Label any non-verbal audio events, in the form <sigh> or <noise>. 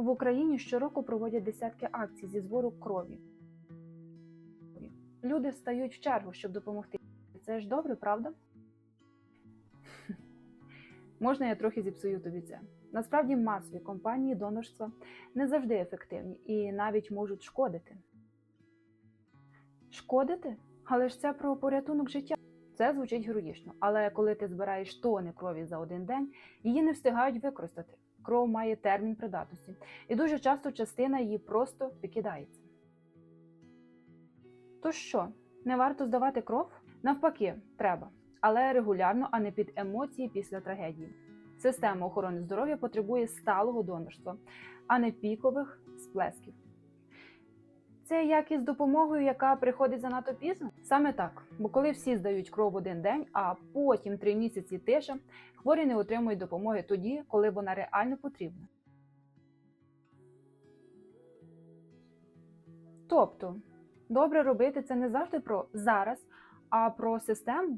В Україні щороку проводять десятки акцій зі збору крові. Люди встають в чергу, щоб допомогти. Це ж добре, правда? <laughs> Можна я трохи зіпсую тобі це. Насправді масові компанії донорства не завжди ефективні і навіть можуть шкодити. Шкодити? Але ж це про порятунок життя. Це звучить героїчно, але коли ти збираєш тони крові за один день, її не встигають використати. Кров має термін придатності, і дуже часто частина її просто викидається. То що, не варто здавати кров? Навпаки, треба, але регулярно, а не під емоції після трагедії. Система охорони здоров'я потребує сталого донорства, а не пікових сплесків. Це як із допомогою, яка приходить занадто пізно? Саме так, бо коли всі здають кров в один день, а потім три місяці тиша, хворі не отримують допомоги тоді, коли вона реально потрібна. Тобто, добре робити це не завжди про зараз, а про систему,